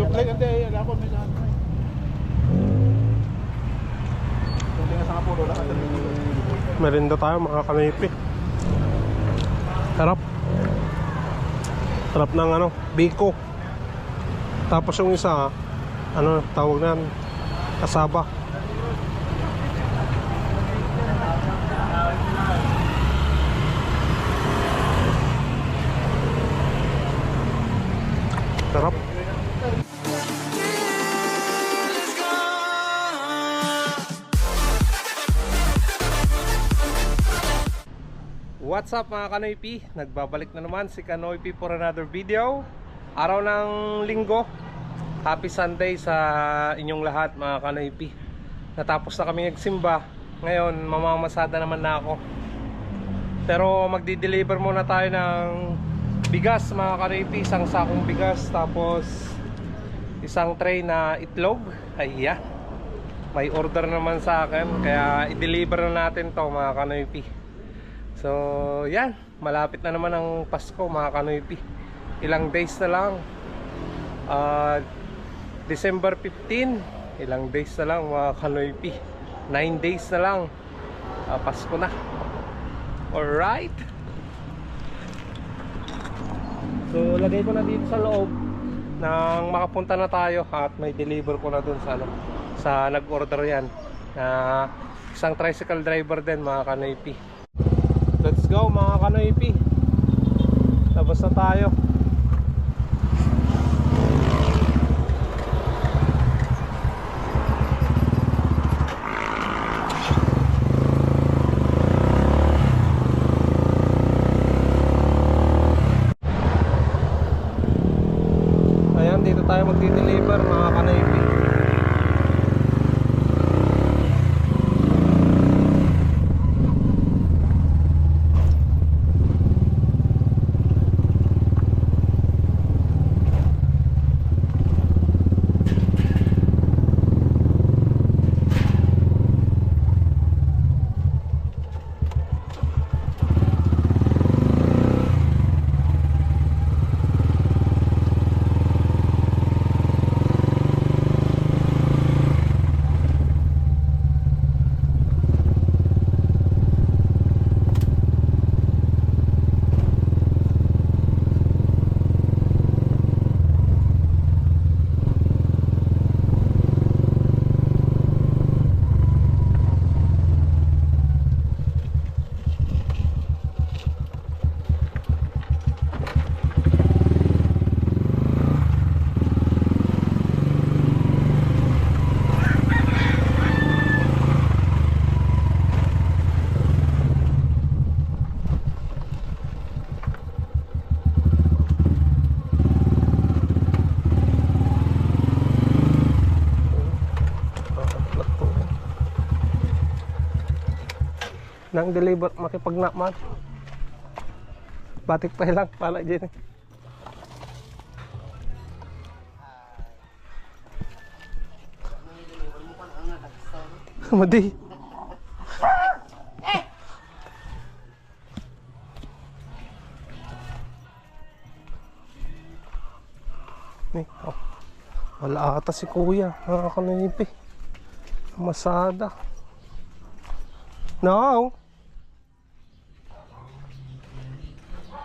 Duplex, hindi. Alam ko. Hindi nga sa lahat. Merinda tayo mga kanipi. Sarap. Sarap ng ano, biko. Tapos yung isa, ano tawag na kasaba. What's up mga Kanoypi? Nagbabalik na naman si Kanoypi for another video. Araw ng linggo. Happy Sunday sa inyong lahat mga Kanoypi Natapos na kami nagsimba. Ngayon mamamasada naman na ako. Pero magdi-deliver muna tayo ng bigas mga Kanoypi Isang sakong bigas tapos isang tray na itlog. Ayan May order naman sa akin Kaya i-deliver na natin to mga Kanoypi So, yan. Malapit na naman ang Pasko, mga kanoypi. Ilang days na lang. Ah, December 15. Ilang days na lang, mga kanoypi. 9 days na lang. Ah, Pasko na. Alright. So, lagay ko na dito sa loob nang makapunta na tayo at may deliver ko na dun sa ano, sa nag-order yan na isang tricycle driver din mga kanoypi go mga kanoypi. Labas na tayo Ayan, dito tayo magdi-deliver mga kanoypi nang deliver makipagnakmat batik pa lang pala dyan eh. Madi. Ni, oh. Wala ata si kuya. Nakakanipi. Masada. No.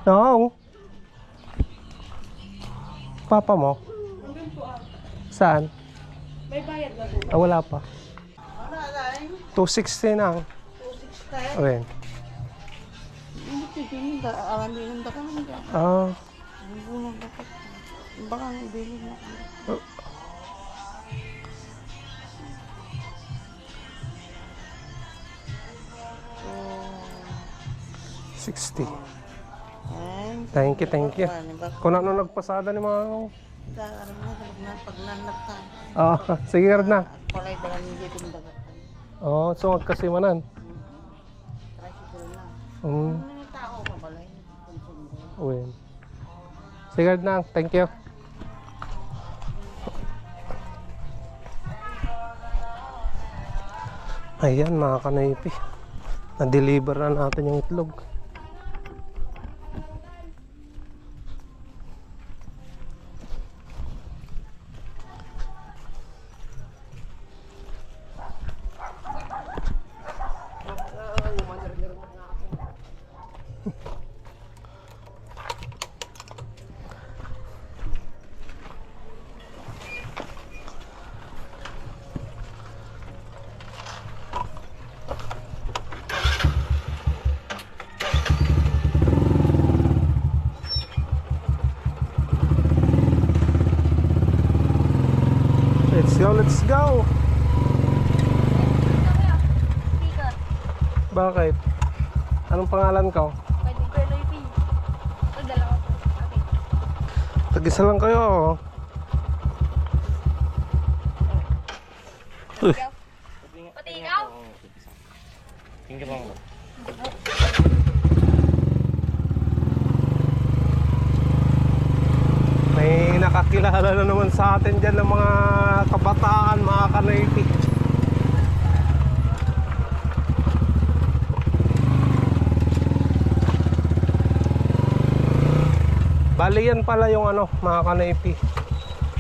No. Papa mo? Saan? May bayad na po. Ah, wala pa. Ano alay? 260 na. 260. Okay. Hindi pipili da. Alam din ang dakang hindi. Ah, dapat. Baka ang bilhin na ako. So, 60. and Thank you, thank you. Ano? Kung ano nagpasada ni mga... Na pag nanakta. Ah, sige ka na. Oh, so magkasimanan. Tricycle na. Um, Ano uwin. Sige na, thank you. Ayan mga kanaypi. Na-deliver na natin yung itlog. Let's go, let's go. Speaker. Bakit? Anong pangalan ko? Pwede ko yung IP. Ito, dalawa po. Okay. Tag-isa lang kayo. oh. Uy, Pati ikaw? may nakakilala na naman sa atin dyan ng mga kabataan, mga kanayti. Bali yan pala yung ano, mga kanaypi.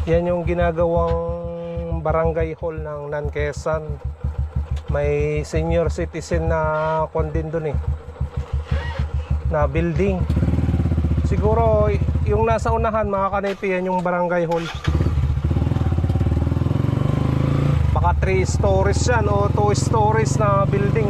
Yan yung ginagawang barangay hall ng Nankesan. May senior citizen na kondin dun eh. Na building. Siguro yung nasa unahan mga kanaypi yan yung barangay hall. Baka 3 stories yan o 2 stories na building.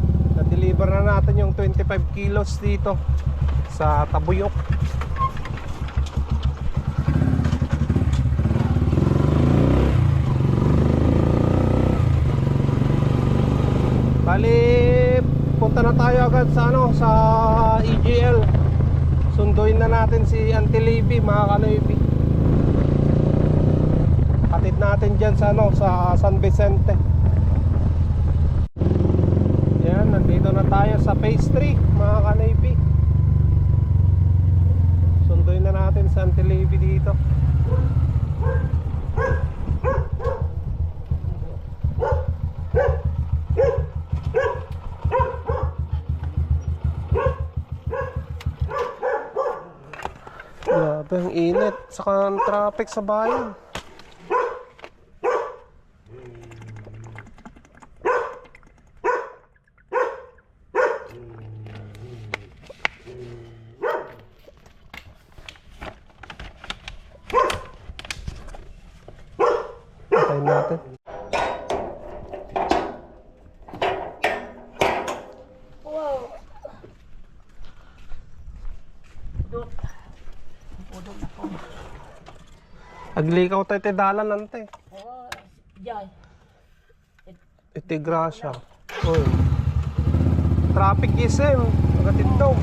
Na-deliver na natin yung 25 kilos dito sa Tabuyok. Bali, punta na tayo agad sa ano, sa EGL. Sunduin na natin si Auntie Levy, mga kanoypi. Hatid natin dyan sa ano, sa San Vicente. Yan, nandito na tayo sa phase 3, mga kanoypi. Sunduin na natin si Auntie Levy dito. Grabe, ang init. Saka ang traffic sa bayan. Patayin natin. Aglikaw tayo te dalan nante. Diyan. Iti grasya. Oy. Traffic isem. Agatid daw.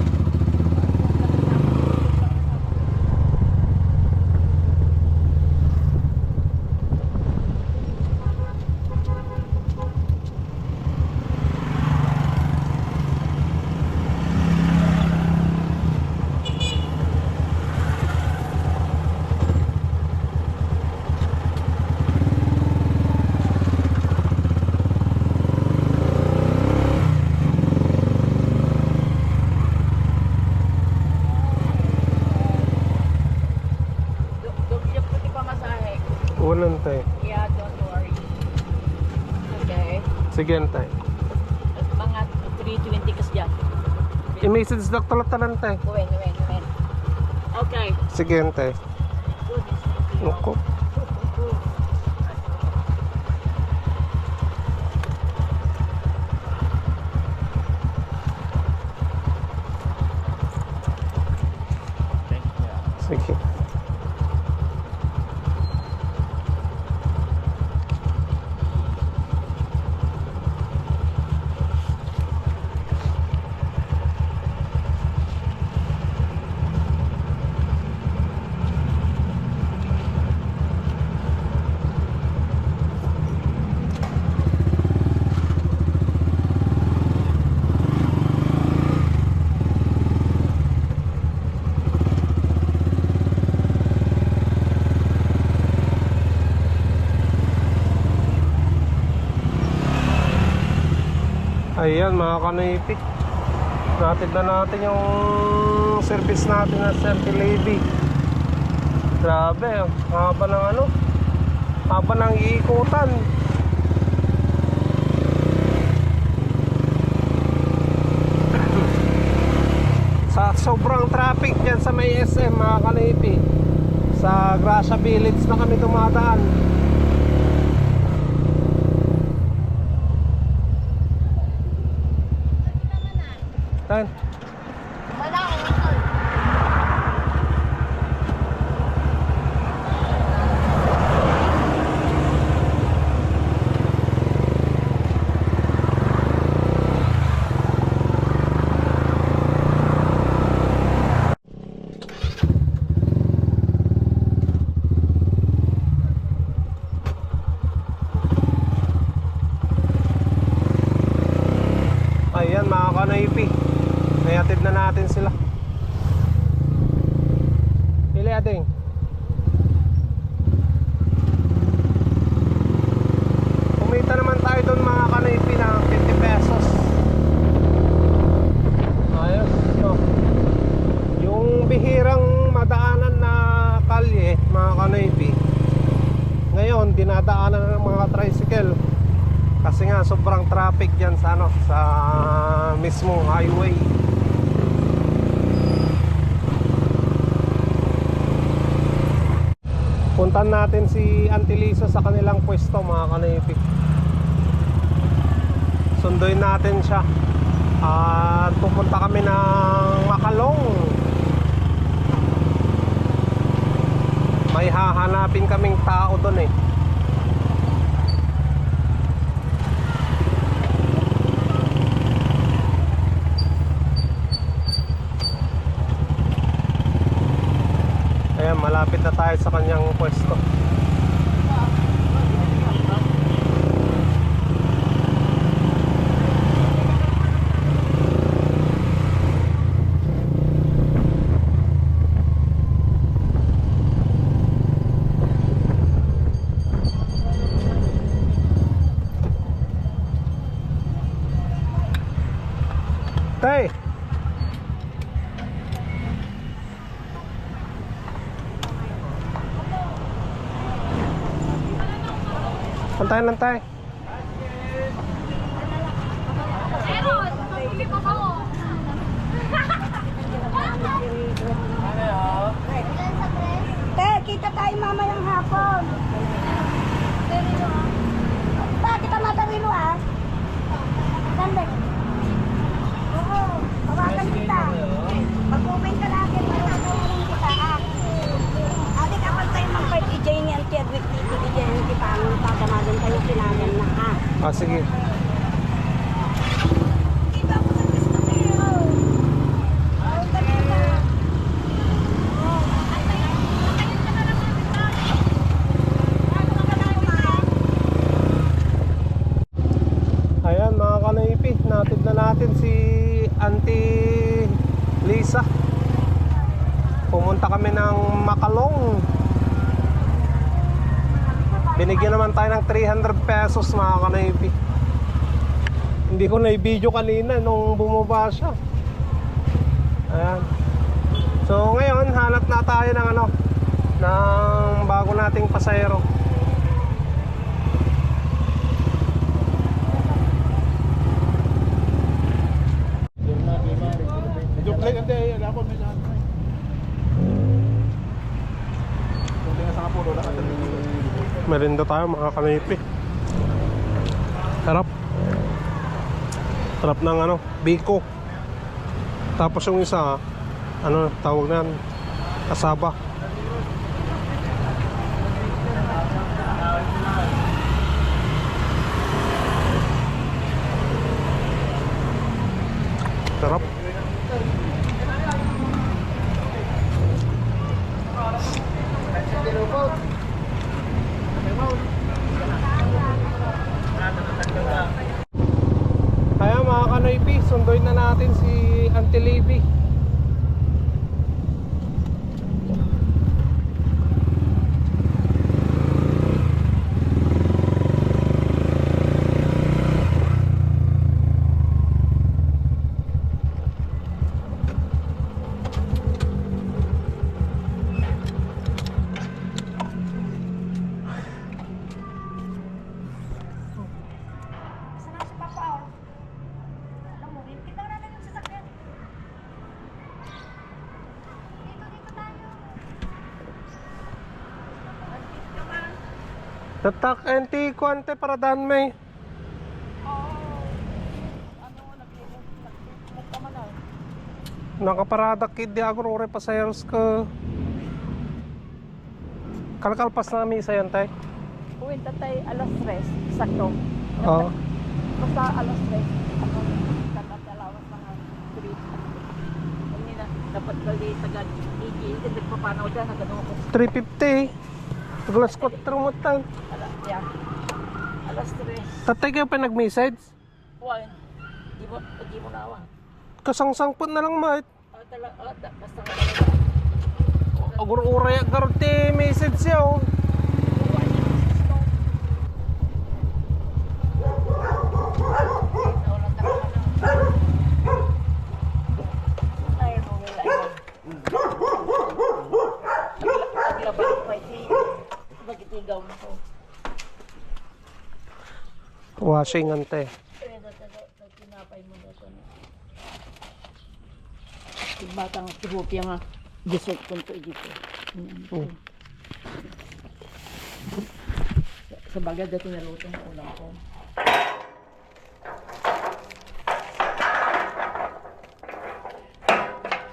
Ante. At mga 320 kas dyan. I-message na talatalan tayo. Uwen, uwen, uwen. Okay. Sige, ante. Nuko. Ayan mga kanipi. Natid na natin yung service natin na Senti Lady. Grabe. Haba ng ano Haba ng iikutan. Sa sobrang traffic dyan sa may SM mga kanipi. Sa Gracia Village na kami dumadaan 但 Adem? Lisa sa kanilang pwesto mga kanaypik. Sunduin natin siya. At pupunta kami ng Makalong. May hahanapin kaming tao doon eh. Ayan, malapit na tayo sa kanyang pwesto. Tay! Pantayan lang tayo. Meron! Pabili pa. Te, kita tayo mamayang hapon. Bakit ang matarino ah? Sandali. Oo, tawagan kita. Mag-open ka natin, matatawagan kita ah. Ate, kapag tayo mag-fight kay Jenny ang Chadwick dito, kay Jenny, di pa ang tatamagan kayo sinagan na ah. Ah, sige. Kita ko sa gusto kayo. Oh, dali na. Ayan mga kanaypi, natid na natin si Auntie Lisa. Pumunta kami ng Makalong. Binigyan naman tayo ng 300 pesos mga kanaypi. Hindi ko na i-video kanina nung bumaba siya. Ayan. So ngayon, hanap na tayo ng ano, ng bago nating pasayro. ako may saan. Kunti nga sa pulo lahat. Merinda tayo mga kanipi. Sarap. Sarap ng ano, biko. Tapos yung isa, ano tawag na yan, kasaba. Sarap. Kaya mga kanoypi, sunduin na natin si Auntie Libby. Saan na si Papa oh? Alam mo, kita natin yung sasakyan. Dito, dito tayo. Nandito ka ba? Tatak enti kuante para dan may. Nakaparada kid di agro ore pasayeros ka. Kalkalpas na mi sa yan tay. Uwin tatay alas 3, sakto. Oo. Basta alas 3, ako kakatalawas mga street. Hindi na, dapat gali taga DJ, hindi nagpapanaw dyan, nagano ko. 350. Glass ko trumutan. Alas, yeah. Alas 3. Tatay kayo pa nag-message. Uwan, di mo, di mo nawa. Kasangsangpot na lang mait. Ah, tala, ah, da, basta nga Agur ure garti message siya oh. Di. Magitigaw mo. Washing ante. Na na ito. Batang tuhupya nga, dessert ko ito dito. Oh. Sa- bagay dito naluto ang ulam ko.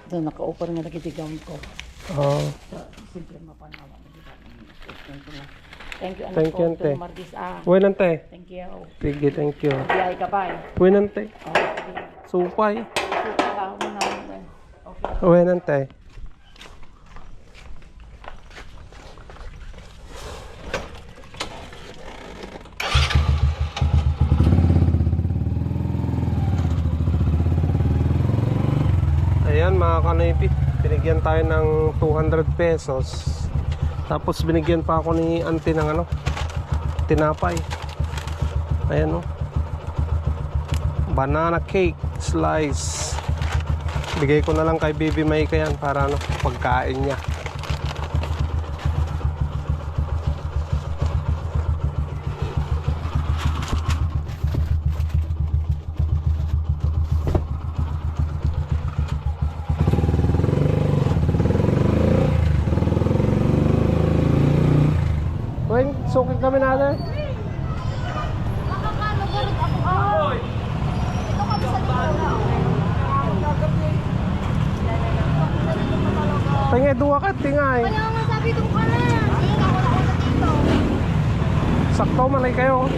Ito, naka-offer nga nagitigaw ko. Oh. Simple mapanawa. Thank you. Thank you, anak Thank ko. you, ante. Ah. Buwan ante. Thank you. Sige, thank you. Biyay ka pa eh. Buwan ante. Oh, sige. Supay. Ako na. Okay. Buwan ante. Ayan mga kanaypi, binigyan tayo ng 200 pesos. Tapos binigyan pa ako ni auntie ng ano, tinapay. Ayan o. Banana cake slice. Bigay ko na lang kay Baby Maika yan para ano, pagkain niya. Wait, suki kami natin. Nakakalugarod ako. Oh. Ito kami sa likod. Tingay duwa ka, tingay. Wala nga sabi ko ka na. Hindi nga ako nauna dito. Sakto malay kayo.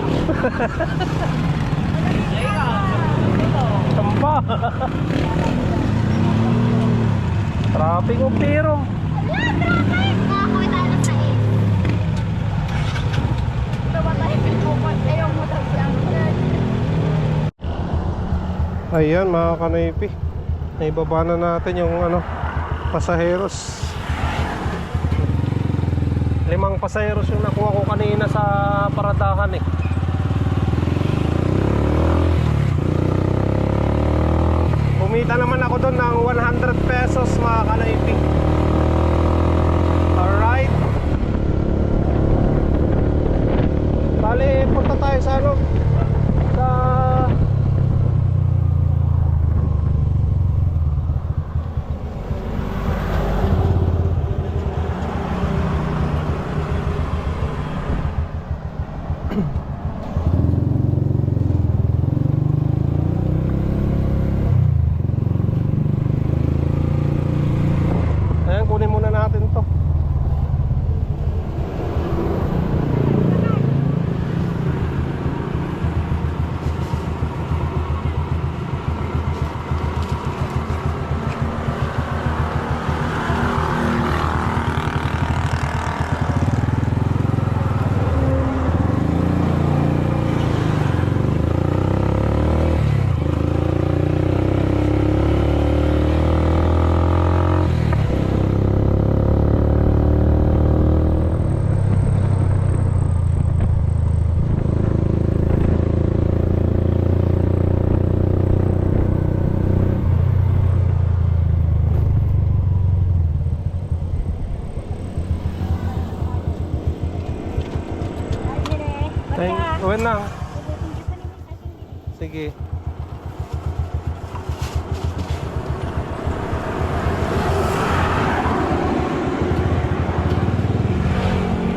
Tampa. Traffic o pero. Wala, traffic! Nakakawin tayo ng sais. Tumatahin mo ko. Ayaw mo daw siya. Ayan mga kanaypi. Naibaba na natin yung ano, pasaheros. Limang pasaheros yung nakuha ko kanina sa paradahan eh. Kumita naman ako doon ng 100 pesos mga kanaypi. Alright. Bali, punta tayo sa ano? Sa Ah. Rin lang. Sige.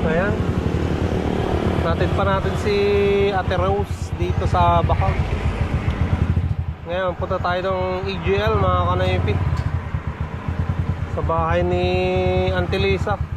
Ayan. Natin pa natin si Ate Rose dito sa Bacau. Ngayon, punta tayo ng EGL mga kanayipit. Sa bahay ni Auntie Lisa.